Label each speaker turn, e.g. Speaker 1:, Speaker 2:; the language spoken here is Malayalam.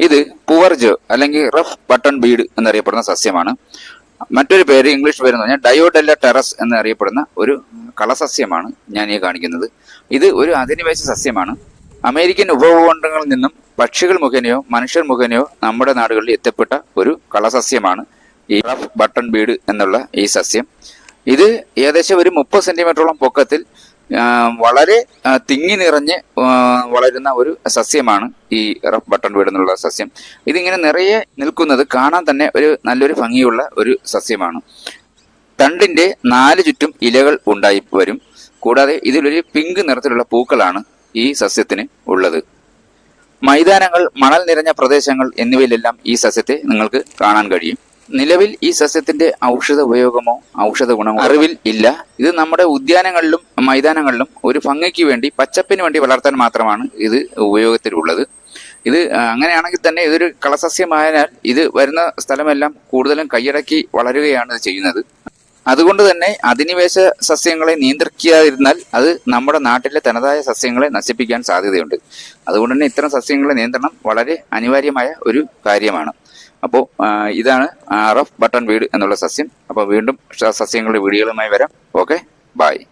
Speaker 1: ഇത് പുവർജ് അല്ലെങ്കിൽ റഫ് ബട്ടൺ ബീഡ് എന്നറിയപ്പെടുന്ന സസ്യമാണ്. മറ്റൊരു പേര് ഇംഗ്ലീഷ് പേര് എന്ന് പറഞ്ഞാൽ ഡയോഡെല്ല ടെറസ് എന്നറിയപ്പെടുന്ന ഒരു കളസസ്യമാണ് ഞാൻ ഈ കാണിക്കുന്നത്. ഇത് ഒരു അധിനിവേശ സസ്യമാണ്. അമേരിക്കൻ ഉപഭൂഖണ്ഡങ്ങളിൽ നിന്നും പക്ഷികൾ മുഖേനയോ മനുഷ്യർ മുഖേനയോ നമ്മുടെ നാടുകളിൽ എത്തപ്പെട്ട ഒരു കളസസ്യമാണ് ഈ റഫ് ബട്ടൺ ബീഡ് എന്നുള്ള ഈ സസ്യം. ഇത് ഏകദേശം ഒരു മുപ്പത് സെന്റിമീറ്ററോളം പൊക്കത്തിൽ വളരെ തിങ്ങി നിറഞ്ഞ് വളരുന്ന ഒരു സസ്യമാണ് ഈ റഫ് ബട്ടൺ വീട് എന്നുള്ള സസ്യം. ഇതിങ്ങനെ നിറയെ നിൽക്കുന്നത് കാണാൻ തന്നെ ഒരു നല്ലൊരു ഭംഗിയുള്ള ഒരു സസ്യമാണ്. തണ്ടിന്റെ നാല് ചുറ്റും ഇലകൾ ഉണ്ടായി വരും. കൂടാതെ ഇതിലൊരു പിങ്ക് നിറത്തിലുള്ള പൂക്കളാണ് ഈ സസ്യത്തിന് ഉള്ളത്. മൈതാനങ്ങൾ മണൽ നിറഞ്ഞ പ്രദേശങ്ങൾ എന്നിവയിലെല്ലാം ഈ സസ്യത്തെ നിങ്ങൾക്ക് കാണാൻ കഴിയും. നിലവിൽ ഈ സസ്യത്തിന്റെ ഔഷധ ഉപയോഗമോ ഔഷധ ഗുണമോ അറിവിൽ ഇല്ല. ഇത് നമ്മുടെ ഉദ്യാനങ്ങളിലും മൈതാനങ്ങളിലും ഒരു ഭംഗിക്ക് വേണ്ടി പച്ചപ്പിന് വേണ്ടി വളർത്താൻ മാത്രമാണ് ഇത് ഉപയോഗത്തിലുള്ളത്. ഇത് അങ്ങനെയാണെങ്കിൽ തന്നെ ഇതൊരു കളസസ്യമായതിനാൽ ഇത് വരുന്ന സ്ഥലമെല്ലാം കൂടുതലും കൈയടക്കി വളരുകയാണ് ചെയ്യുന്നത്. അതുകൊണ്ട് തന്നെ അധിനിവേശ സസ്യങ്ങളെ നിയന്ത്രിക്കാതിരുന്നാൽ അത് നമ്മുടെ നാട്ടിലെ തനതായ സസ്യങ്ങളെ നശിപ്പിക്കാൻ സാധ്യതയുണ്ട്. അതുകൊണ്ട് തന്നെ ഇത്തരം സസ്യങ്ങളെ നിയന്ത്രണം വളരെ അനിവാര്യമായ ഒരു കാര്യമാണ്. അപ്പോൾ ഇതാണ് ആർ എഫ് ബട്ടൺ വീട് എന്നുള്ള സസ്യം. അപ്പോൾ വീണ്ടും സസ്യങ്ങളുടെ വീഡിയോകളുമായി വരാം. ഓക്കെ? ബായ്